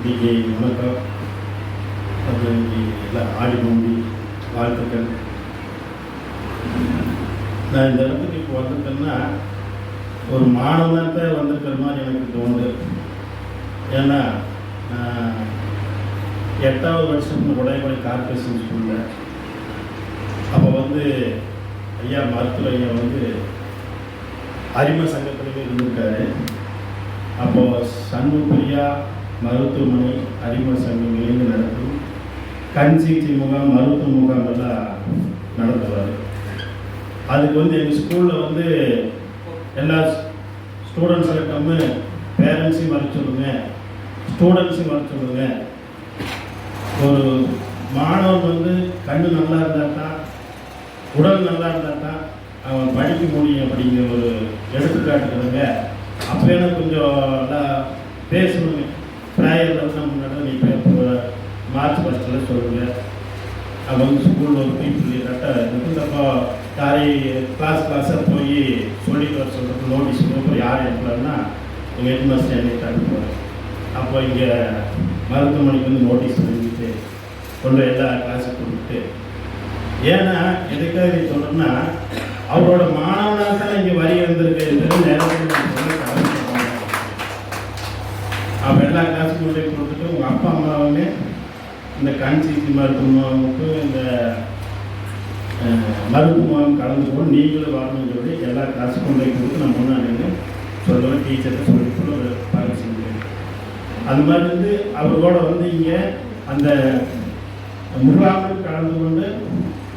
DJ வணக்கம். அப்புறம் எல்லாம் ஆடி நோம்பி வாழ்த்துக்கள். நான் இந்த இடத்துக்கு இப்போ வந்திருக்கேன்னா ஒரு மாணவனாக வந்திருக்கிற மாதிரி எனக்கு தோணுது. ஏன்னா எட்டாவது வருஷம் உடையமலை கார்பரேஷன் ஸ்கூலில் அப்போ வந்து ஐயா மருத்துவ ஐயா வந்து அரிம சங்கத்திலே இருந்திருக்காரு. அப்போது சண்முகப்பிரியா மருத்துவமனை அறிமுக சங்கம் இணைந்து நடத்தும் கண் சிகிச்சை முகாம் மருத்துவ முகாம் எல்லாம் நடத்துவார். அதுக்கு வந்து எங்கள் ஸ்கூலில் வந்து எல்லா ஸ்டூடெண்ட்ஸ் இருக்காம பேரண்ட்ஸையும் வர சொல்லுங்க. ஸ்டூடெண்ட்ஸையும் வர சொல்லுங்க. ஒரு மாணவன் வந்து கண்ணு நல்லா இருந்தால் தான் உடல் நல்லா இருந்தால் தான் அவன் படிக்க முடியும் அப்படிங்கிற ஒரு எடுத்துக்காட்டுக்கிறதுங்க அப்போ எனக்கு கொஞ்சம் நல்லா பேசணுங்க. ப்ரேயரில் வந்து நம்ம முன்னாடி நீ இப்போ மார்ச் ஃபஸ்ட்டில் சொல்லுங்க அவன் வந்து ஸ்கூலில் ஒரு பீப்புள் கரெக்டாக இருந்தப்போ யாரை கிளாஸ் கிளாஸாக போய் சொல்லிட்டு வர சொல்கிறது நோட்டீஸ் அப்புறம் யார் எடுக்கலன்னா எங்கள் ஹெட் மாஸ்டர் என்னை அனுப்புவார் அப்போ இங்கே மருத்துவமனைக்கு வந்து நோட்டீஸ் எழுதிட்டு கொண்டு எல்லா கிளாஸுக்கு கொடுத்துட்டு ஏன்னா எதுக்காக இதை சொல்கிறேன்னா அவரோட மாணவனாக தான் இங்கே வரி வந்திருக்கு அப்போ எல்லா கிளாஸுக்கும் கொண்டு கொடுத்துட்டு உங்கள் அப்பா அம்மாவுமே இந்த கண் சிகிச்சை மருத்துவமாவுக்கு இந்த மருத்துவம் கலந்து கூட நீங்களும் வரணும்னு சொல்லி எல்லா கிளாஸுக்கும் கொண்டு போய் கொடுத்து நான் முன்னாடி சொல்லுவேன் டீச்சர்கிட்ட சொல்லி கூட ஒரு பயிற்சி செஞ்சேன். அந்த மாதிரி வந்து அவரோட வந்து இங்கே அந்த முகாமில் கலந்து கொண்டு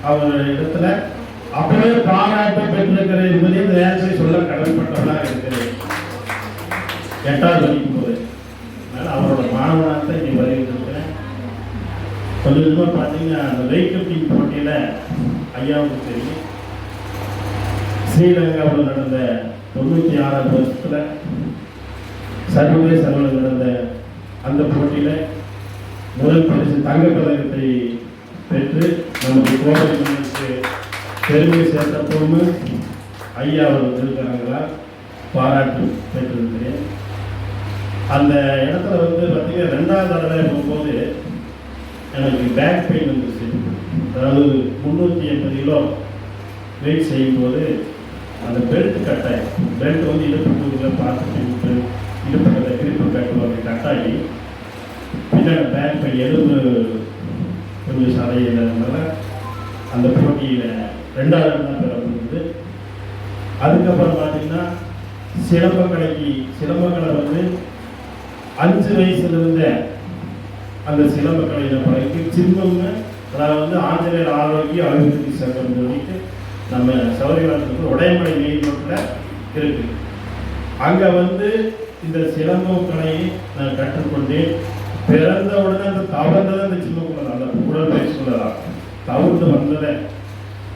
அவர் இடத்துல அப்பவே பாராட்டு பெற்றிருக்கிற என்பதை இந்த நேரத்தில் சொல்ல கடமைப்பட்டவர்களாக இருக்கிறேன். எட்டாவது வரைக்கும் மாணவனாக தான் இங்கே வருகிறேன் கொஞ்சம் கொஞ்சமாக பார்த்தீங்கன்னா அந்த வெயிட் லிஃப்டிங் போட்டியில் ஐயாவுக்கு தெரியும். ஸ்ரீலங்காவில் நடந்த தொண்ணூற்றி ஆறாவது வருஷத்தில் சர்வதேச அளவில் நடந்த அந்த போட்டியில் முதல் பரிசு தங்கப்பதக்கத்தை பெற்று நமக்கு கோவை மன்னருக்கு பெருமை சேர்த்தப்போன்னு ஐயா அவர்கள் இருக்கிறாங்களா பாராட்டு பெற்றிருக்கிறேன். அந்த இடத்துல வந்து பார்த்தீங்கன்னா ரெண்டாவது தடவை போகும்போது எனக்கு பேக் பெயின் வந்துச்சு அதாவது முந்நூற்றி எண்பது கிலோ வெயிட் செய்யும்போது அந்த பெல்ட் கட்டாயி பெல்ட் வந்து இடுப்பு பார்த்து விட்டு இடுப்பு கட்டை கிரிப்பு கட்டுவாங்க கட்டாயி பின்னாடி பேக் பெயின் எலும்பு கொஞ்சம் சதையினால அந்த போட்டியில் ரெண்டாவது தான் பெற முடியுது அதுக்கப்புறம் பார்த்தீங்கன்னா சிலம்பக்கலைக்கு சிலம்பக்கலை வந்து அஞ்சு வயசுல இருந்த அந்த சிலம்பக்கலையில பழகி சிம்மம்னு அதாவது வந்து ஆஞ்சநேயர் ஆரோக்கிய அபிவிருத்தி சங்கம் சொல்லிட்டு நம்ம சௌரியவாரத்துக்கு உடையமலை நீதிமன்றத்தில் இருக்கு. அங்க வந்து இந்த சிலம்பம் கலையை நான் கற்றுக்கொண்டேன் பிறந்த உடனே அந்த தவறுந்ததை அந்த சின்ன நல்ல உடற்பயிற்சி சொல்லலாம். தவிர்த்து வந்ததை.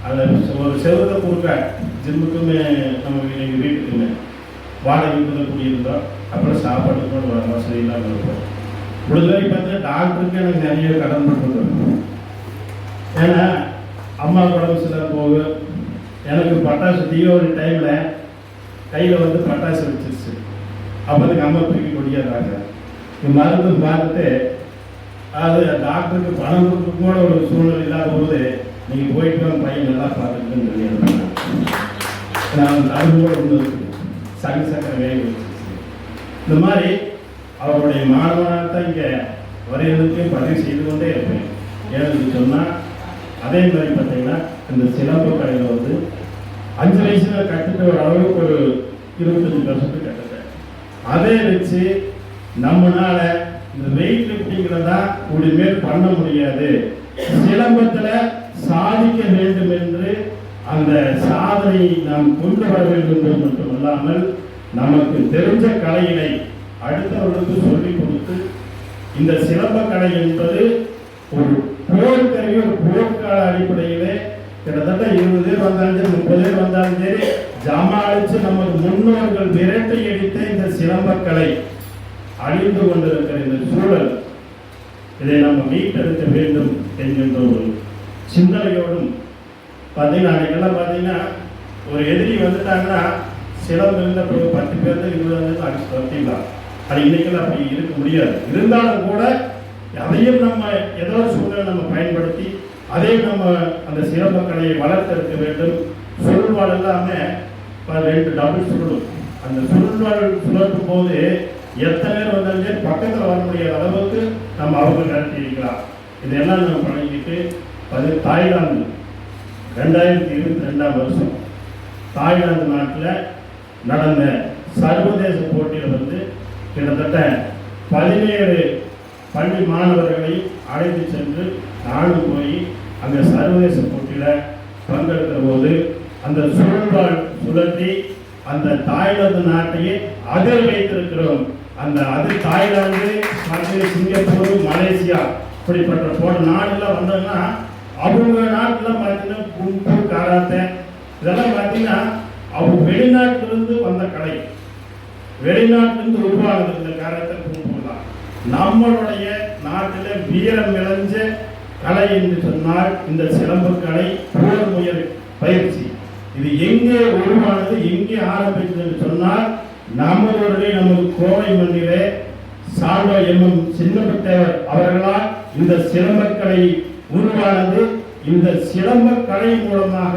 அதில் ஒரு செவத்தை கொடுக்க ஜிம்முக்குமே நம்ம எங்கள் வீட்டுக்குமே. வாடகை வீட்டில் குடியிருந்தோம் அப்புறம் சாப்பாட்டுக்கு கூட வ- வசதி இல்லாமல் இருக்கும் முடிஞ்சவரை பார்த்தா டாக்டருக்கு எனக்கு நிறைய கடன் பண்ணுறது ஏன்னா அம்மா உடம்பு சரியாக போகு எனக்கு பட்டாசு தீபாவளி டைமில் கையில் வந்து பட்டாசு வச்சிருச்சு. அப்போ அதுக்கு அம்மா தூக்கி முடியாதாங்க இந்த மருந்து பார்த்துட்டு அது டாக்டருக்கு பணம் கொடுக்க கூட ஒரு சூழ்நிலை இல்லாத போது நீங்கள் போயிட்டு வாங்க பையன் நல்லா பார்த்துக்கிட்டுன்னு நான் அனுபவம் இருந்தது சங்க சக்கர வேலை இந்த மாதிரி அவருடைய மாணவனாக தான் இங்கே வரையிறதுக்கு பதிவு செய்து கொண்டே இருப்பேன். ஏன்னு சொன்னால் அதே மாதிரி பார்த்தீங்கன்னா இந்த சிலம்பு கடையில் வந்து அஞ்சு வயசில் கற்றுட்டு ஒரு அளவுக்கு ஒரு இருபத்தஞ்சு வருஷத்துக்கு கற்றுட்டேன் அதே வச்சு நம்மளால இந்த வெயிட் லிஃப்டிங்கிறதா தான் இனிமேல் பண்ண முடியாது. சிலம்பத்தில் சாதிக்க வேண்டும் என்று அந்த சாதனை நாம் கொண்டு வர வேண்டும் மட்டுமல்லாமல் நமக்கு தெரிஞ்ச கலையினை அடுத்தவர்களுக்கு சொல்லிக் கொடுத்து இந்த சிலம்ப கலை என்பது ஒரு போர்க்கருவி ஒரு போர்க்கால அடிப்படையிலே கிட்டத்தட்ட இருபது பேர் வந்தாலும் சரி முப்பது பேர் வந்தாலும் சரி ஜமாளிச்சு நமது முன்னோர்கள் விரட்டி அடித்த இந்த சிலம்பக்கலை அழிந்து கொண்டிருக்கிற இந்த சூழல் இதை நம்ம மீட்டெடுக்க வேண்டும் என்கின்ற ஒரு சிந்தனையோடும் பார்த்தீங்கன்னா அன்றைக்கெல்லாம் பார்த்தீங்கன்னா ஒரு எதிரி வந்துட்டாங்கன்னா சிலம்பு இருந்த ஒரு பத்து பேர் தான் இருபது பேர் அடிச்சு துரத்திடலாம். அது இன்னைக்கெல்லாம் அப்படி இருக்க முடியாது. இருந்தாலும் கூட அதையும் நம்ம ஏதோ சூழ்நிலை நம்ம பயன்படுத்தி அதையும் நம்ம அந்த சிறப்பு கலையை வளர்த்தெடுக்க வேண்டும். சுருள்வாள் இல்லாமல் ரெண்டு டபுள் சுருளும் அந்த சுருள்வாள் சுழற்றும் போது எத்தனை பேர் வந்தாலும் பக்கத்தில் வர முடியாத அளவுக்கு நம்ம அவங்க நடத்தி இருக்கலாம் இதெல்லாம் நம்ம பழகிட்டு அது தாய்லாந்து. ரெண்டாயிரத்தி இருபத்தி ரெண்டாம் வருஷம் தாய்லாந்து நாட்டில் நடந்த சர்வதேச போட்டியில் வந்து கிட்டத்தட்ட பதினேழு பள்ளி மாணவர்களை அழைத்து சென்று நாடு போய் அந்த சர்வதேச போட்டியில் பங்கெடுக்கிற போது அந்த சுழல்வாள் சுழற்றி அந்த தாய்லாந்து நாட்டையே அதில் வைத்திருக்கிறோம். அந்த அது தாய்லாந்து சிங்கப்பூர் மலேசியா இப்படிப்பட்ட போன நாடுலாம் வந்தோம்னா அவங்க நாட்டில் பார்த்தீங்கன்னா கும்பு காராத்தை இதெல்லாம் பார்த்தீங்கன்னா அவங்க வெளிநாட்டிலிருந்து வந்த கலை. வெளிநாட்டிலிருந்து உருவானது இந்த காரத்தை கும்புலாம். நம்மளுடைய நாட்டில் வீரம் விளைஞ்ச கலை என்று சொன்னால் இந்த சிலம்பு கலை போர் முயல் பயிற்சி. இது எங்கே உருவானது எங்கே ஆரம்பித்ததுன்னு சொன்னால் நம்மளுடைய நமது கோவை மண்ணிலே சால்வா எம்எம் சின்னப்பட்டவர் அவர்களால் இந்த சிலம்பக்கலை உருவானது இந்த சிலம்ப கலை மூலமாக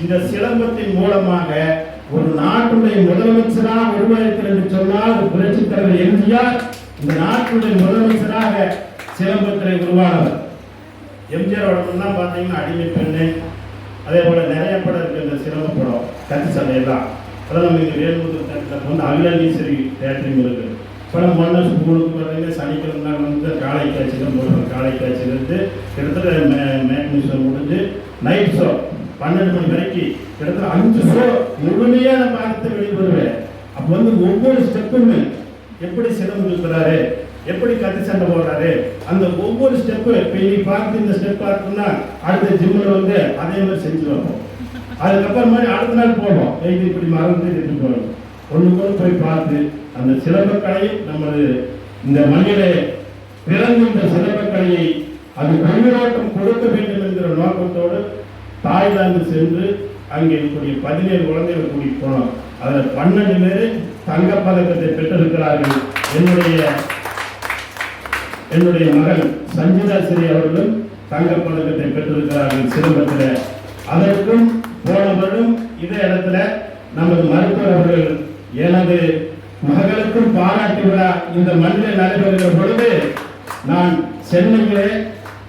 இந்த சிலம்பத்தின் மூலமாக ஒரு நாட்டுடைய முதலமைச்சராக உருவாயிருக்கிறது என்று சொன்னால் புரட்சி தலைவர் எம்ஜிஆர் இந்த நாட்டுடைய முதலமைச்சராக சிலம்பத்திலே உருவானவர். எம்ஜிஆர் தான் பார்த்தீங்கன்னா அடிமை பெண்ணு அதே போல நிறைய படம் இருக்கு இந்த சிலம்ப படம் கத்தி சபையெல்லாம் அதெல்லாம் இங்கே வேலூர் தேட்டரில் வந்து அகிலாண்டீஸ்வரி தேட்டரிங் இருக்குது படம் மன்ன ஸ்கூலுக்கு பார்த்தீங்கன்னா சனிக்கிழமை நாள் வந்து காலை காட்சி தான் போடுறோம் காலை காட்சியில் இருந்து கிட்டத்தட்ட மே மேக்னி ஷோ முடிஞ்சு நைட் ஷோ பன்னெண்டு மணி வரைக்கும் கிட்டத்தட்ட அஞ்சு ஷோ முழுமையாக நான் பார்த்து வெளியே வருவேன் அப்போ வந்து ஒவ்வொரு ஸ்டெப்புமே எப்படி சிலம்பு இருக்கிறாரு எப்படி கத்தி சண்டை போடுறாரு அந்த ஒவ்வொரு ஸ்டெப்பு இப்போ நீ பார்த்து இந்த ஸ்டெப் பார்த்தோம்னா அடுத்த ஜிம்மில் வந்து அதே மாதிரி செஞ்சு வைப்போம் அதுக்கப்புறம் மாதிரி அடுத்த நாள் போவோம். இது இப்படி மறந்து போகணும் ஒன்று கூட போய் பார்த்து அந்த சிலம்பக்கலையை நமது இந்த மண்ணிலே பிறந்த இந்த சிலம்பக்கலையை அது கல்விநோட்டம் கொடுக்க வேண்டும் என்கிற நோக்கத்தோடு தாய்லாந்து சென்று அங்கே இருக்கக்கூடிய பதினேழு குழந்தைகள் கூடி போனோம். அதில் பன்னெண்டு பேர் தங்கப்பதக்கத்தை பெற்றிருக்கிறார்கள். என்னுடைய என்னுடைய மகள் சஞ்சிதா ஸ்ரீ அவர்களும் தங்க பதக்கத்தை பெற்றிருக்கிறார்கள் சிலம்பத்தில். அதற்கும் போன வருடம் இதே இடத்துல நமது மருத்துவர் அவர்கள் எனது மகளுக்கும் பாராட்டு விழா இந்த மண்ணில் நடைபெறுகிற பொழுது நான் சென்னையிலே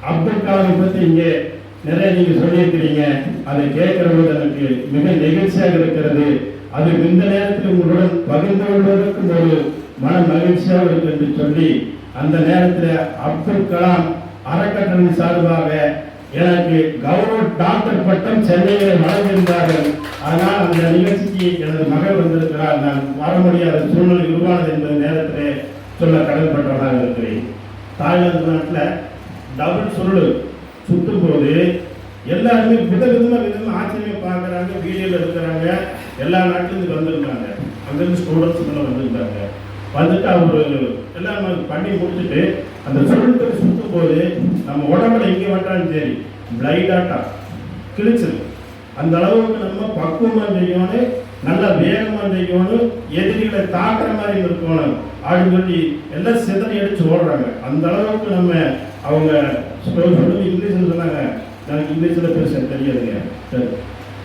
அப்துல் கலாமை பற்றி இங்கே நிறைய நீங்க சொல்லியிருக்கிறீங்க. அதை கேட்கிற போது எனக்கு மிக நெகிழ்ச்சியாக இருக்கிறது. அது இந்த நேரத்தில் உங்களுடன் பகிர்ந்து கொள்வதற்கும் ஒரு மன மகிழ்ச்சியாக இருக்கு என்று சொல்லி அந்த நேரத்தில் அப்துல் கலாம் அறக்கட்டளை சார்பாக எனக்கு கௌரவ டாக்டர் பட்டம் சென்னையில் வழங்கியிருந்தார்கள் ஆனால் அந்த நிகழ்ச்சிக்கு எனது மகள் வந்திருக்கிறார் நான் வர முடியாத சூழ்நிலை உருவானது என்பது நேரத்திலே சொல்ல கடமைப்பட்டவனாக இருக்கிறேன். தாய்லாந்து நாட்டில் டபுள் சுருள் சுத்தும் போது எல்லாருமே விதவிதமா விதமாக ஆச்சரியம் பார்க்குறாங்க வீடியோவில் இருக்கிறாங்க. எல்லா நாட்டிலிருந்து வந்திருந்தாங்க. அங்கேருந்து ஸ்டூடெண்ட்ஸ் எல்லாம் வந்திருக்காங்க வந்துட்டு அவர் எல்லாம் பண்ணி முடிச்சுட்டு அந்த சுருள்கள் சுத்தும் போது நம்ம உடம்புல எங்கே வந்தாலும் சரி பிளைடாட்டா கிழிச்சிடும் அந்த அளவுக்கு நம்ம பக்குவமா செய்யணும் நல்ல வேகமா செய்யணும் எதிரிகளை தாக்குற மாதிரி இருக்கணும் அப்படின்னு சொல்லி எல்லாம் சிதறி அடிச்சு ஓடுறாங்க. அந்த அளவுக்கு நம்ம அவங்க சொல்~ இங்கிலீஷ்ல சொன்னாங்க. எனக்கு இங்கிலீஷ்ல பெருசாக தெரியாதுங்க.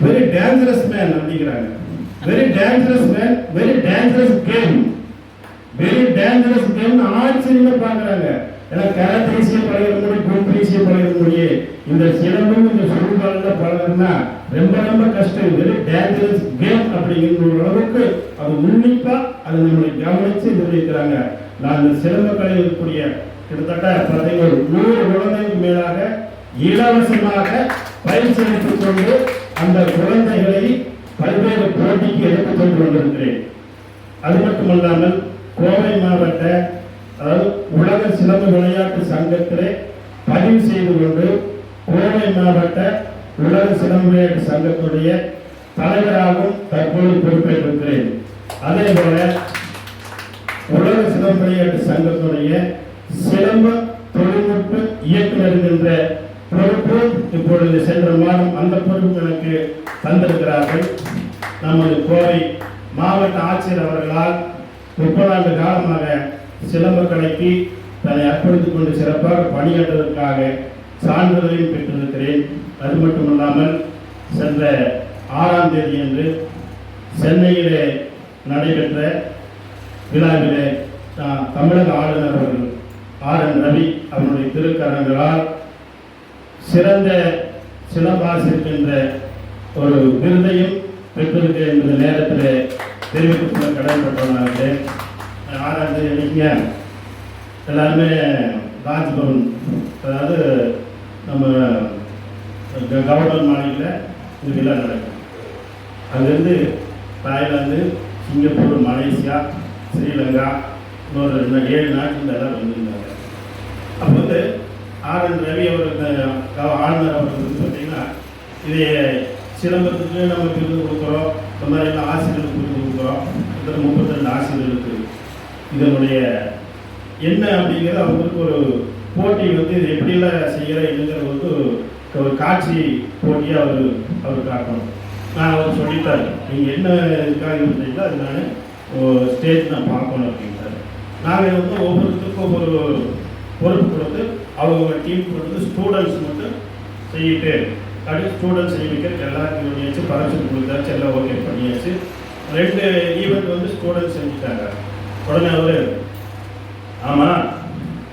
வெரி டேஞ்சரஸ் மேன் அப்படிங்கிறாங்க very dangerous man very dangerous game very dangerous game ஆச்சரியமா பார்க்குறாங்க ஏன்னா கராத்தேசிய பழகிற முடியும் கும்பேசிய பழகிற முடியும் இந்த சிலம்பும் இந்த சுருள்காலில் பழகிறதுனா ரொம்ப ரொம்ப கஷ்டம். வெரி டேஞ்சரஸ் கேம் அப்படிங்கிற ஒரு அளவுக்கு அது உன்னிப்பாக அதை நம்மளை கவனிச்சு தெரிவிக்கிறாங்க நான் இந்த சிலம்ப கலை இருக்கக்கூடிய கிட்டத்தட்ட பார்த்தீங்கன்னா ஒரு நூறு குழந்தைக்கு மேலாக இலவசமாக பயிற்சி எடுத்துக் கொண்டு அந்த குழந்தைகளை பல்வேறு போட்டிக்கு எடுத்துக் கொண்டு வந்திருக்கிறேன். அது மட்டுமல்லாமல் கோவை மாவட்ட அதாவது உலக சிலம்பு விளையாட்டு சங்கத்திலே பதிவு செய்து கொண்டு கோவை மாவட்ட உலக சிலம்பு விளையாட்டு சங்கத்துடைய தலைவராகவும் தற்போது பொறுப்பேற்றிருக்கிறேன். அதே போல உலக சிலம்பு விளையாட்டு சங்கத்துடைய சிலம்ப தொழில்நுட்ப இயக்குநர் என்ற பொறுப்பு இப்பொழுது சென்ற மாதம் அந்த பொறுப்பு எனக்கு தந்திருக்கிறார்கள். நமது கோவை மாவட்ட ஆட்சியர் அவர்களால் முப்பதாண்டு காலமாக சிலம்ப கலைக்கு தன்னை அர்ப்பணித்துக் கொண்டு சிறப்பாக பணியாற்றுவதற்காக சான்றிதழையும் பெற்றிருக்கிறேன். அது மட்டுமல்லாமல் சென்ற ஆறாம் தேதி அன்று சென்னையிலே நடைபெற்ற விழாவிலே தமிழக ஆளுநர் அவர்கள் ஆர். என். ரவி அவருடைய திருக்கரங்களால் சிறந்த சிலம்பாசிரியர் என்ற ஒரு விருதையும் பெற்றிருக்கிறேன் என்ற நேரத்தில் தெரிவித்துக் கொள்ள கடமைப்பட்டவனாக ஆறாம் தேதி அன்னைக்குங்க எல்லாருமே ராஜ்பவன் அதாவது நம்ம க- கவர்னர் மாநில இதுக்கெல்லாம் நடக்கும் அங்கேருந்து தாய்லாந்து சிங்கப்பூர் மலேசியா ஸ்ரீலங்கா இன்னொரு இன்னும் ஏழு நாட்டில் எல்லாம் வந்திருந்தாங்க. அப்போ வந்து ஆர் என் ரவி அவர் இந்த க- ஆளுநர் அவர்கள் வந்து பார்த்தீங்கன்னா இது சிலம்பத்துக்கு நம்ம விருது கொடுக்குறோம் இந்த மாதிரி எல்லாம் ஆசிரியர்களுக்கு விருது கொடுக்குறோம் இந்த முப்பத்தி ரெண்டு ஆசிரியர்களுக்கு. இதனுடைய என்ன அப்படிங்கிறது அவங்களுக்கு ஒரு போட்டி வந்து இது எப்படியெல்லாம் செய்கிற என்னங்கிறது வந்து ஒரு காட்சி போட்டியாக அவர் அவர் காட்டணும். நான் அவர் சொல்லிட்டாரு. நீங்கள் என்ன இதுக்காக இருந்தீங்களோ அது நான் ஸ்டேஜ் நான் பார்க்கணும் அப்படின்ட்டாரு. நாங்கள் வந்து ஒவ்வொருத்தருக்கும் ஒரு பொறுப்பு கொடுத்து அவங்க டீம் கொடுத்து ஸ்டூடெண்ட்ஸ் மட்டும் செய்யிட்டு அப்படியே ஸ்டூடெண்ட்ஸ் செய்ய வைக்கிறதுக்கு எல்லாருக்கும் பண்ணியாச்சு பரிசு கொடுத்தாச்சு எல்லாம் ஓகே பண்ணியாச்சு. ரெண்டு ஈவெண்ட் வந்து ஸ்டூடெண்ட்ஸ் செஞ்சுட்டாங்க. உடனே அவர் ஆமாம்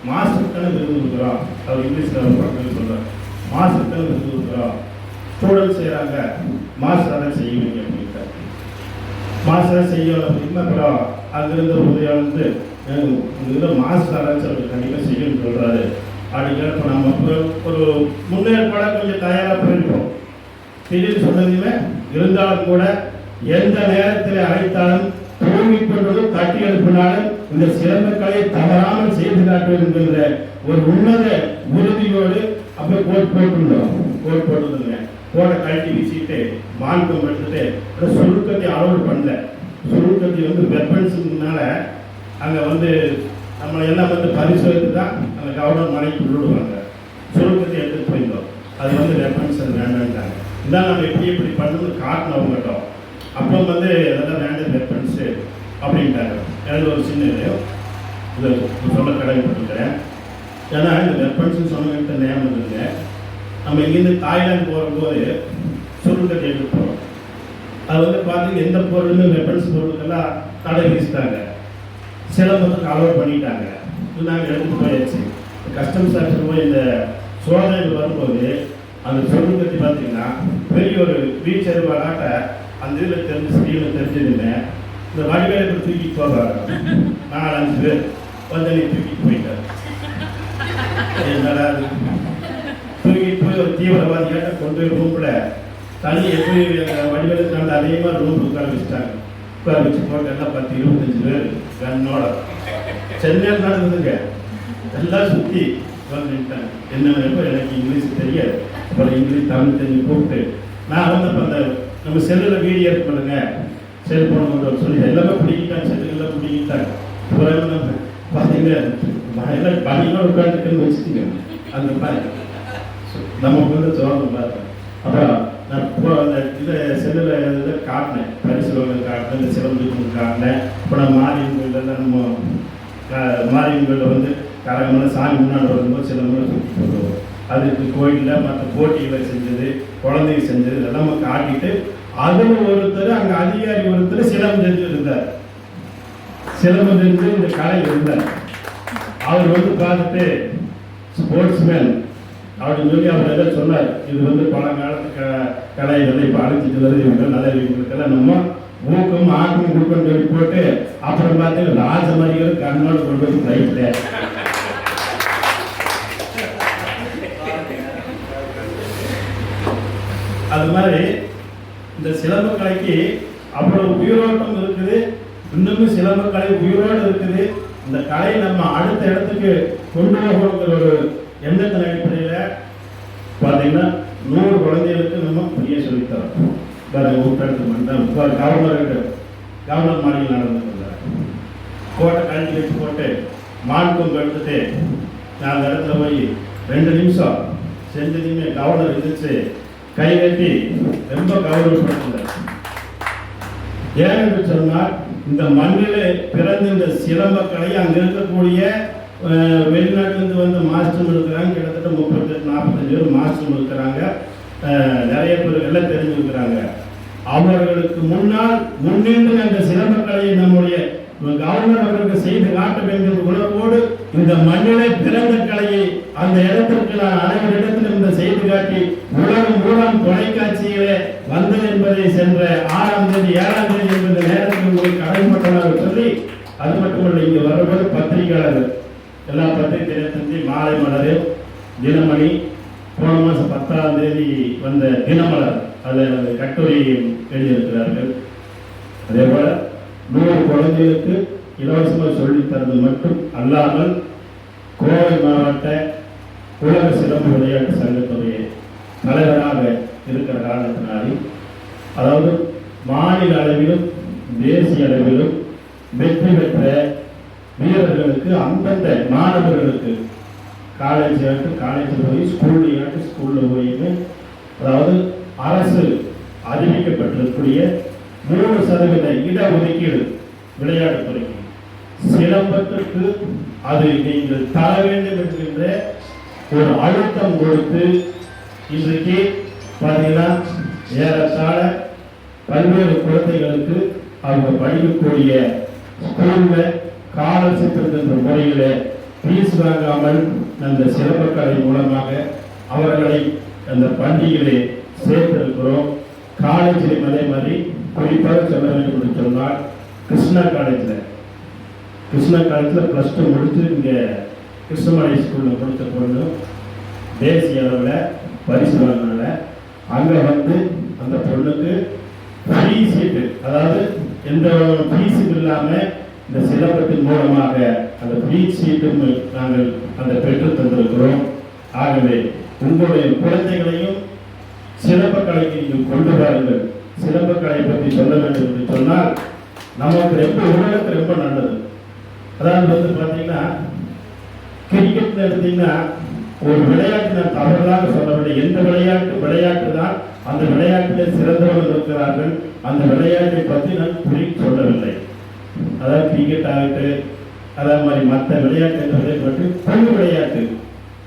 மாஸ்டருக்கான விருது கொடுக்குறோம். அவர் இங்கிலீஷில் அவர் சொல்கிறார் மாஸ்டருக்கான விருது கொடுக்குறோம். ஸ்டூடெண்ட்ஸ் செய்கிறாங்க மாஸ்டர் அதை செய்ய வேண்டிய அப்படின்ட்டார். மாஸ்டர் செய்ய அப்படின்னா அப்புறம் அங்கிருந்து உதவியாக வந்து இதில் மாஸ்டர் ஆராய்ச்சி அவர் கண்டிப்பாக செய்யணும்னு சொல்கிறாரு அப்படிங்கிற இப்போ நம்ம ஒரு- ஒரு முன்னேற்பாடாக கொஞ்சம் தயாராக போயிருப்போம் திடீர்னு சொன்னதுமே இருந்தாலும் கூட எந்த நேரத்தில் அழைத்தாலும் தூங்கிக் தட்டி எழுப்பினாலும் இந்த சிறந்த கலையை தவறாமல் செய்து காட்டுவது வேண்டும் என்கிற ஒரு உன்னத உறுதியோடு அப்படி கோட் போட்டுருந்தோம். கோட் போட்டுருந்தோங்க கோட்டை கழட்டி வீசிட்டு மான்கம் எடுத்துட்டு அப்புறம் சுருக்கத்தை அளவு பண்ணல. சுருக்கத்தை வந்து வெப்பன்ஸுனால அங்கே வந்து நம்ம எல்லாம் வந்து பரிசோதித்து தான் அந்த கவர்னர் மலைக்கு விடுவாங்க சுருக்கத்தை எடுத்துகிட்டு போயிருந்தோம். அது வந்து வெப்பன்ஸ் அது வேண்டாம்ட்டாங்க. இதான் நம்ம எப்படி எப்படி பண்ணணும்னு காட்டணும் அவங்ககிட்ட அப்போ வந்து அதெல்லாம் வேண்டாம் வெப்பன்ஸு அப்படின்ட்டாங்க எனக்கு ஒரு சின்ன இது இது சொல்ல கடமைப்பட்டிருக்கிறேன் ஏன்னா இந்த வெப்பன்ஸ்னு சொன்னவங்கிட்ட நேரம் இருந்துங்க நம்ம இங்கேருந்து தாய்லாந்து போகும்போது சுருக்கத்தை எடுத்து போகிறோம் அது வந்து பார்த்தீங்கன்னா எந்த பொருளுமே வெப்பன்ஸ் பொருளுக்கெல்லாம் தடை வீசிட்டாங்க சிலம்பத்துக்கு அலோட் பண்ணிட்டாங்க. இது நாங்கள் எடுத்து போயாச்சு கஸ்டம்ஸ் ஆஃபீஸர் போய் இந்த சோதனைகள் வரும்போது அந்த சொல்லு பற்றி பார்த்தீங்கன்னா பெரிய ஒரு பீச் அருவாளாட்ட அந்த இதில் தெரிஞ்சு ஸ்க்ரீனில் தெரிஞ்சதுங்க. இந்த வடிவேலை இப்படி தூக்கிட்டு போகிறாங்க நாலு அஞ்சு பேர். வந்து தூக்கி தூக்கிட்டு போயிட்டார். என்னடா இது? போய் ஒரு தீவிரவாதியாட்ட கொண்டு போய் கூப்பிட தண்ணி எப்படி வடிவேலை அந்த அதிகமாக ரூம் உட்கார வச்சுட்டாங்க. உட்கார வச்சு போட்டு பத்து இருபத்தஞ்சு பேர். கண்ணோட. சென்னையில் நடந்ததுங்க. எல்லாம் சுற்றி வந்துட்டாங்க வேணுமோ எனக்கு இங்கிலீஷ் தெரியாது. அப்புறம் இங்கிலீஷ் தமிழ் தெரிஞ்சு கூப்பிட்டு நான் வந்து அந்த நம்ம செல்லில் வீடியோ பண்ணுங்க. செல்போன் கொண்டு சொல்லி எல்லாமே பிடிக்கிட்டாங்க செல்லுலாம் பிடிக்கிட்டாங்க. பிறகு நம்ம பார்த்தீங்கன்னா நான் எல்லாம் வச்சுக்கோங்க. அந்த மாதிரி. நமக்கு வந்து சோதனை பார்த்தேன் அப்புறம் நான் இப்போ அந்த இதில் செல்லில் இதில் காட்டினேன். பரிசுகள் காட்டினேன் இந்த சிலம்புக்கு காட்டினேன். இப்போ நான் மாரியம்மன் கோயிலெல்லாம் நம்ம க- கோயிலில் வந்து கரகமெல்லாம் சாமி முன்னாடி வரும்போது சிலம்பு தூக்கி போடுவோம். அதுக்கு கோயிலில் மற்ற போட்டிகளை செஞ்சது குழந்தைங்க செஞ்சது இதெல்லாம் நம்ம காட்டிட்டு அதில் ஒருத்தர் அங்கே அதிகாரி ஒருத்தர் சிலம்பு தெரிஞ்சு இருந்தார். சிலம்பு செஞ்சு இந்த கலை இருந்தார். அவர் வந்து பார்த்துட்டு ஸ்போர்ட்ஸ்மேன் அப்படின்னு சொல்லி அவர் எதாவது சொன்னார். இது வந்து பழங்காலத்து க கலை இதெல்லாம் இப்போ அழிச்சிட்டு வருது. இவங்க நல்ல இவங்களுக்கெல்லாம் நம்ம ஊக்கம் ஆக்கம் கொடுக்கணும்னு சொல்லி போட்டு அப்புறம் பார்த்து ராஜமரிகள் கண்ணோடு கொண்டு போய் ரைட்டில் அது மாதிரி இந்த சிலம்ப கலைக்கு அவ்வளவு உயிரோட்டம் இருக்குது. இன்னமும் சிலம்ப கலை உயிரோடு இருக்குது. இந்த கலை நம்ம அடுத்த இடத்துக்கு கொண்டு போகணுங்கிற ஒரு எண்ணத்தின் அடிப்படையில் பார்த்தீங்கன்னா நூறு குழந்தைகளுக்கு நம்ம புரிய சொல்லித்தரோம் வேறு ஊட்டெடுத்து மண்டம் கவர்னர் கவர்னர் மாநிலம் நடந்துருந்தார் கோட்டை கழட்டி வச்சு போட்டு மான்கொம்பு எடுத்துட்டு நான் அந்த இடத்துல போய் ரெண்டு நிமிஷம் செஞ்சதையுமே கவர்னர் இருந்துச்சு கை கட்டி ரொம்ப கௌரவப்படுத்துகிறார் ஏன் என்று சொன்னால் இந்த மண்ணில் பிறந்த இந்த சிலம்பக்கலை அங்கே இருக்கக்கூடிய அஹ், வெளிநாட்டிலிருந்து வந்த மாஸ்டரும் இருக்கிறாங்க கிட்டத்தட்ட முப்பத்தெட்டு நாற்பத்தஞ்சு பேர் மாஸ்டரும் இருக்கிறாங்க. அஹ், நிறைய பேர் எல்லாம் தெரிஞ்சிருக்கிறாங்க அவர்களுக்கு முன்னால் முன்னின்று அந்த சிலம்பக்கலையை நம்முடைய கவர்னர் அவர்களுக்கு செய்து காட்ட வேண்டும் உணர்வோடு இந்த மண்ணிலே பிறந்த கலையை அந்த இடத்திற்கு நான் அனைவரிடத்திலும் இந்த செய்து காட்டி உலகம் மூலம் தொலைக்காட்சியிலே வந்தது என்பதை சென்ற ஆறாம் தேதி ஏழாம் தேதி என்ற நேரத்தில் உங்களுக்கு கடமைப்பட்டதாக சொல்லி அது மட்டுமல்ல இங்கு வரும்போது பத்திரிகையாளர்கள் எல்லா பத்திரிகை தினத்தந்தி மாலை மலர் தினமணி போன மாதம் பத்தாம் தேதி வந்த தினமலர் அதில் கட்டுரை எழுதியிருக்கிறார்கள். அதே போல நூறு குழந்தைகளுக்கு இலவசமாக சொல்லித்தரது மட்டும் அல்லாமல் கோவை மாவட்ட உலக சிறப்பு விளையாட்டு சங்கத்துடைய தலைவராக இருக்கிற காரணத்தினாலே அதாவது மாநில அளவிலும் தேசிய அளவிலும் வெற்றி பெற்ற வீரர்களுக்கு அந்தந்த மாணவர்களுக்கு காலேஜ் ஆட்டு காலேஜில் போய் ஸ்கூல் ஆட்டு ஸ்கூலில் போயின்னு அதாவது அரசு அறிவிக்கப்பட்டிருக்கக்கூடிய மூணு சதவீத இடஒதுக்கீடு விளையாட்டுத்துறைக்கு சிலம்பத்திற்கு அது நீங்கள் தர வேண்டும் என்கின்ற ஒரு அழுத்தம் கொடுத்து இன்றைக்கு பார்த்தீங்கன்னா ஏறத்தாழ பல்வேறு குழந்தைகளுக்கு அவங்க படிக்கக்கூடிய ஸ்கூலில் ஸ்காலர்ஷிப் என்ற முறையில் ஃபீஸ் வாங்காமல் அந்த சிறப்புக்கலை மூலமாக அவர்களை அந்த பள்ளியிலே சேர்த்திருக்கிறோம். காலேஜில் அதே மாதிரி குறிப்பாக சொல்ல வேண்டும் என்று சொன்னால் கிருஷ்ணா காலேஜில் கிருஷ்ணா காலேஜில் ப்ளஸ் டூ முடிச்சு இங்கே கிருஷ்ணமலை ஸ்கூலில் கொடுத்த பொண்ணு தேசிய அளவில் பரிசு வாங்கினால அங்கே வந்து அந்த பொண்ணுக்கு ஃப்ரீ சீட்டு அதாவது எந்த ஃபீஸும் இல்லாமல் இந்த சிலம்பத்தின் மூலமாக அந்த ஃப்ரீ சீட்டும் நாங்கள் அந்த பெற்று தந்திருக்கிறோம். ஆகவே உங்களுடைய குழந்தைகளையும் சிலம்பக்கலைக்கு நீங்கள் கொண்டு வாருங்கள். சிலம்பக்கலை பற்றி சொல்ல வேண்டும் என்று சொன்னால் நமக்கு ரொம்ப உலகத்துக்கு ரொம்ப நல்லது. அதாவது வந்து பார்த்தீங்கன்னா கிரிக்கெட் எடுத்தீங்கன்னா ஒரு விளையாட்டு நான் தவறுதாக சொல்லவில்லை. எந்த விளையாட்டு? விளையாட்டு தான். அந்த விளையாட்டில் சிறந்தவர்கள் இருக்கிறார்கள். அந்த விளையாட்டை பற்றி நான் குறி சொல்லவில்லை. அதாவது கிரிக்கெட் ஆகட்டு அதே மாதிரி மற்ற விளையாட்டுகளை பற்றி பொது விளையாட்டு.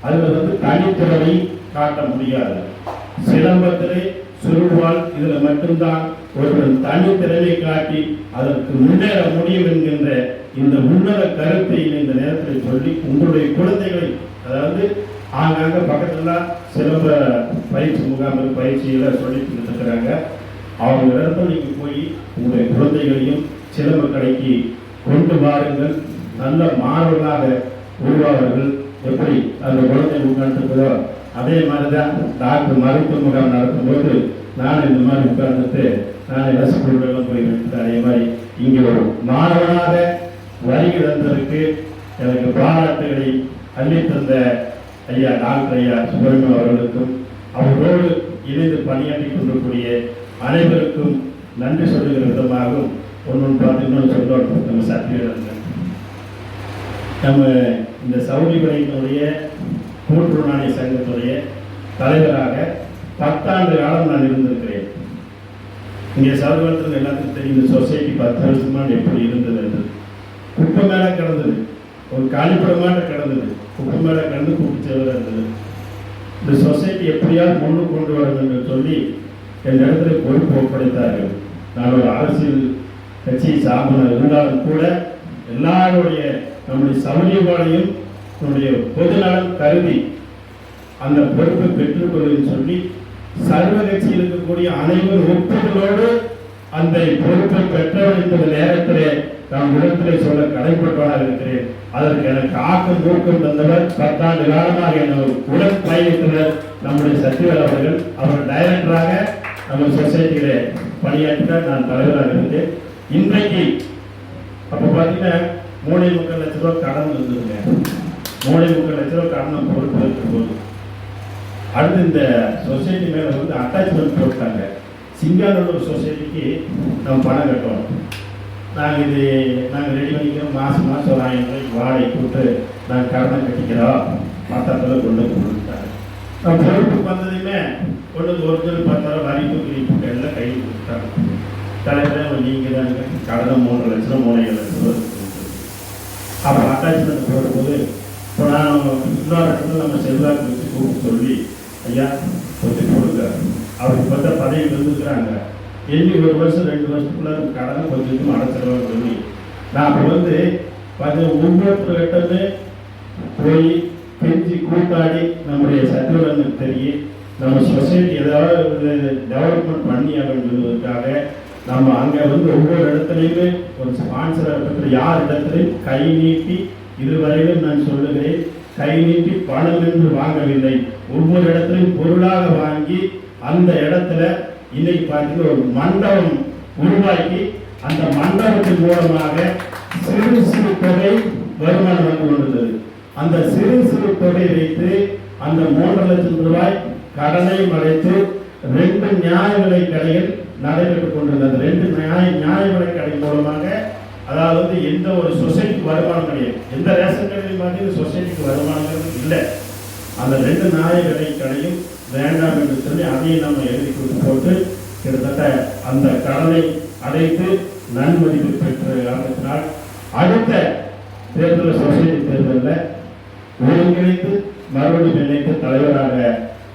அதில் வந்து தனித்துறையை காட்ட முடியாது. சிலம்பத்திலே சிறுபால் இதில் மட்டும்தான் ஒருவன் தனித்திறமை காட்டி அதற்கு முன்னேற முடியும் என்கின்ற இந்த உன்னத கருத்தை இந்த நேரத்தில் சொல்லி உங்களுடைய குழந்தைகளை அதாவது ஆங்காங்க பக்கத்துல சிலம்ப பயிற்சி முகாம் பயிற்சிகளை சொல்லிட்டு இருக்கிறாங்க அவங்க இடத்துல நீங்க போய் உங்களுடைய குழந்தைகளையும் சிலம்ப கடைக்கு கொண்டு வாருங்கள். நல்ல மாணவர்களாக உருவாவார்கள். எப்படி? அந்த குழந்தை உட்காந்துருக்குதோ அதே மாதிரி தான் டாக்டர் மருத்துவ முகாம் நடத்தும்போது நான் இந்த மாதிரி உட்கார்ந்துட்டு நான் எல்லா ஸ்கூல்லாம் போய் விட்டு அதே மாதிரி இங்கே ஒரு மாணவனாக வருகை தந்ததற்கு எனக்கு பாராட்டுகளை அள்ளித்தந்த ஐயா டாக்டர் ஐயா சுப்பிரமணியம் அவர்களுக்கும் அவர்களோடு இணைந்து பணியாற்றி கொண்டிருக்கூடிய அனைவருக்கும் நன்றி சொல்லுகிற விதமாகவும் ஒன்று பார்த்து இன்னொன்று சொல்லணும் நம்ம சத்தியம் நம்ம இந்த சவுதி படையினுடைய மூன்று நாணய சங்கத்துடைய தலைவராக பத்தாண்டு காலம் நான் இருந்திருக்கிறேன். இங்கே சர்வத்தில் எல்லாத்துக்கும் தெரியும் சொசைட்டி பத்து வருஷமா எப்படி இருந்தது என்று. குப்பை மேலே கிடந்தது. ஒரு காலிப்படமாட்ட கிடந்தது. குப்பை மேலே கிடந்து கூப்பிச்சவராக இருந்தது. இந்த சொசைட்டி எப்படியாவது முன்னு கொண்டு வரணும் என்று சொல்லி என் இடத்துல பொறுப்பு ஒப்படைத்தார்கள். நான் ஒரு அரசியல் கட்சி சார்பில் இருந்தாலும் கூட எல்லாருடைய நம்முடைய சௌரியங்களையும் நம்முடைய பொதுநலம் கருதி அந்த பொறுப்பை பெற்றுக்கொள்ளுன்னு சொல்லி சர்வ கட்சியில் இருக்கக்கூடிய அனைவரும் ஒப்புதலோடு அந்த பொறுப்பை பெற்றவர் என்பது நேரத்திலே நான் இடத்திலே சொல்ல கடைப்பட்டவனாக இருக்கிறேன். அதற்கு எனக்கு ஆக்கம் ஊக்கம் தந்தவர் பத்தாண்டு காலமாக என்னை உடன் பயணித்தவர் நம்முடைய சத்யவேல் அவர்கள். அவர் டைரக்டராக நம்ம சொசைட்டியில பணியாற்ற நான் தலைவராக இருந்தேன். இன்றைக்கு அப்போ பார்த்தீங்கன்னா மூணே முக்கால் லட்ச ரூபாய் கடன் வந்துருங்க மூளை முக்கால் லட்ச காரணம் பொறுப்பு இருக்கும்போது அடுத்து இந்த சொசைட்டி மேலே வந்து அட்டாச்மெண்ட் போட்டாங்க. சிங்கானூர் சொசைட்டிக்கு நம்ம பணம் கட்டணும். நாங்கள் இது நாங்கள் ரெடி பண்ணிக்கிறோம். மாதம் மாதம் ஒரு ஆயிரம் ரூபாய்க்கு வாடகை போட்டு நாங்கள் கடனை கட்டிக்கிறோம். பத்தாயிரத்தில் கொண்டு வந்து கொடுத்துட்டாங்க. நம்ம பொறுப்பு வந்ததுமே கொண்டு வந்து ஒரிஜினல் பத்தாயிரம் வரி தூக்கி போட்டு எல்லாம் கையில் கொடுத்துட்டாங்க. தலைவரே நீங்கள் தான் கடனை மூன்று லட்சம் மூணு லட்சம் அப்புறம் அப்போ அட்டாச்மெண்ட் போடும்போது இப்போ நான் இன்னொரு இடத்துல நம்ம செல்வாக்கு வச்சு கூப்பிட்டு சொல்லி ஐயா கொஞ்சம் கொடுங்க. அவருக்கு பார்த்தா பதவி வந்துருக்குறாங்க எண்ணி ஒரு வருஷம் ரெண்டு வருஷத்துக்குள்ள கடனை கொஞ்சம் அடைச்சிடலாம் சொல்லி. நான் அப்போ வந்து ஒவ்வொரு ஒவ்வொருத்தர்கிட்டமே போய் கெஞ்சி கூட்டாடி நம்முடைய சட்டங்களுக்கு தெரியும் நம்ம சொசைட்டி ஏதாவது டெவலப்மெண்ட் பண்ணி அப்படின்றதுக்காக நம்ம அங்கே வந்து ஒவ்வொரு இடத்துலையுமே ஒரு ஸ்பான்சர் பற்றி யார் இடத்துலையும் கை நீட்டி இதுவரையிலும் நான் சொல்லுகிறேன் கை நீட்டி பணம் என்று வாங்கவில்லை. ஒவ்வொரு இடத்துலையும் பொருளாக வாங்கி அந்த இடத்துல இன்னைக்கு பார்த்தீங்கன்னா ஒரு மண்டபம் உருவாக்கி அந்த மண்டபத்தின் மூலமாக சிறு சிறு தொகை வருமானம் வந்து கொண்டிருந்தது. அந்த சிறு சிறு தொகை வைத்து அந்த மூன்று லட்சம் ரூபாய் கடனை மறைத்து ரெண்டு நியாய விலை கடைகள் நடைபெற்றுக் கொண்டிருந்தது. ரெண்டு நியாய நியாய விலை கடை மூலமாக அதாவது வந்து எந்த ஒரு சொசைட்டிக்கு வருமானம் கிடையாது. எந்த ரேஷன் கடையிலும் பார்த்தீங்கன்னா சொசைட்டிக்கு வருமானங்கிறது இல்லை. அந்த ரெண்டு நாய விலை கடையும் வேண்டாம் என்று சொல்லி அதையும் நம்ம எழுதி கொடுத்து போட்டு கிட்டத்தட்ட அந்த கடனை அடைத்து நன்மதிப்பு பெற்ற காரணத்தினால் அடுத்த தேர்தல் சொசைட்டி தேர்தலில் ஒருங்கிணைத்து மறுபடியும் நினைத்து தலைவராக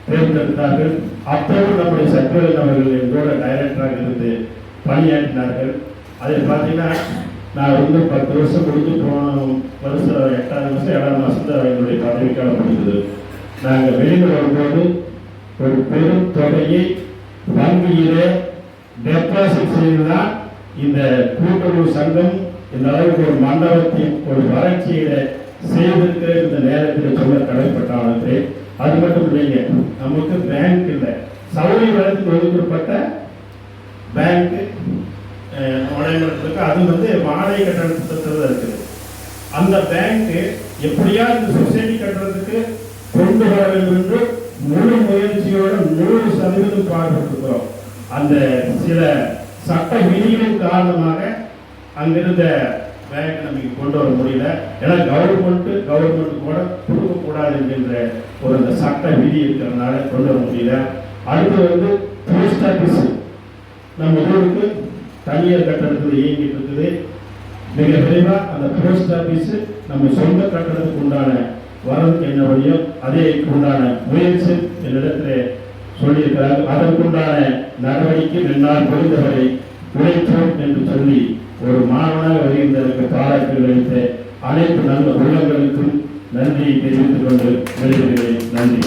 தேர்ந்தெடுத்தார்கள். அப்போது நம்முடைய சத்யவேலன் அவர்கள் எங்களோட டைரக்டராக இருந்து பணியாற்றினார்கள். அதில் பார்த்தீங்கன்னா நான் வந்து பத்து வருஷம் முடிஞ்சு போன வருஷம் எட்டாவது வருஷம் ஏழாவது மாதம் தான் எங்களுடைய பதவிக்காலம் முடிந்தது. நாங்கள் வெளியில் வரும்போது ஒரு பெரும் தொகையை வங்கியிலே டெபாசிட் செய்துதான் இந்த கூட்டுறவு சங்கம் இந்த அளவுக்கு ஒரு மண்டபத்தை ஒரு வறட்சியில செய்திருக்கிற இந்த நேரத்தில் சொல்ல கடமைப்பட்டானது அது மட்டும் இல்லைங்க நமக்கு பேங்க் இல்லை. சௌரிய வளர்த்து ஒதுக்கப்பட்ட பேங்க் நுழைமுறைக்கு அது வந்து வாடகை கட்டண திட்டத்தில் தான் இருக்குது. அந்த பேங்க்கு எப்படியா இந்த சொசைட்டி கட்டுறதுக்கு கொண்டு வர வேண்டும் என்று முழு முயற்சியோட நூறு சதவீதம் பாடுபட்டுக்கிறோம் அந்த சில சட்ட விதிகளின் காரணமாக அங்கிருந்த பேங்க் நமக்கு கொண்டு வர முடியல. ஏன்னா கவர்மெண்ட்டு கவர்மெண்ட் கூட கொடுக்கக்கூடாது என்கின்ற ஒரு அந்த சட்ட விதி இருக்கிறதுனால கொண்டு வர முடியல. அடுத்து வந்து போஸ்ட் ஆஃபீஸ் நம்ம ஊருக்கு தனியார் கட்டடத்தில் இயங்கிட்டு இருக்குது. மிக விரைவாக அந்த போஸ்ட் ஆஃபீஸ் நம்ம சொந்த கட்டடத்துக்கு உண்டான வரதுக்கு என்ன வழியோ அதே உண்டான முயற்சி என்னிடத்தில் சொல்லியிருக்கிறார்கள் அதற்குண்டான நடவடிக்கை என்னால் புரிந்தவரை உழைத்தோம் என்று சொல்லி ஒரு மாணவனாக வருகின்றதற்கு பாராட்டுகள் அளித்த அனைத்து நல்ல உள்ளங்களுக்கும் நன்றியை தெரிவித்துக் கொண்டு வருகிறேன் நன்றி.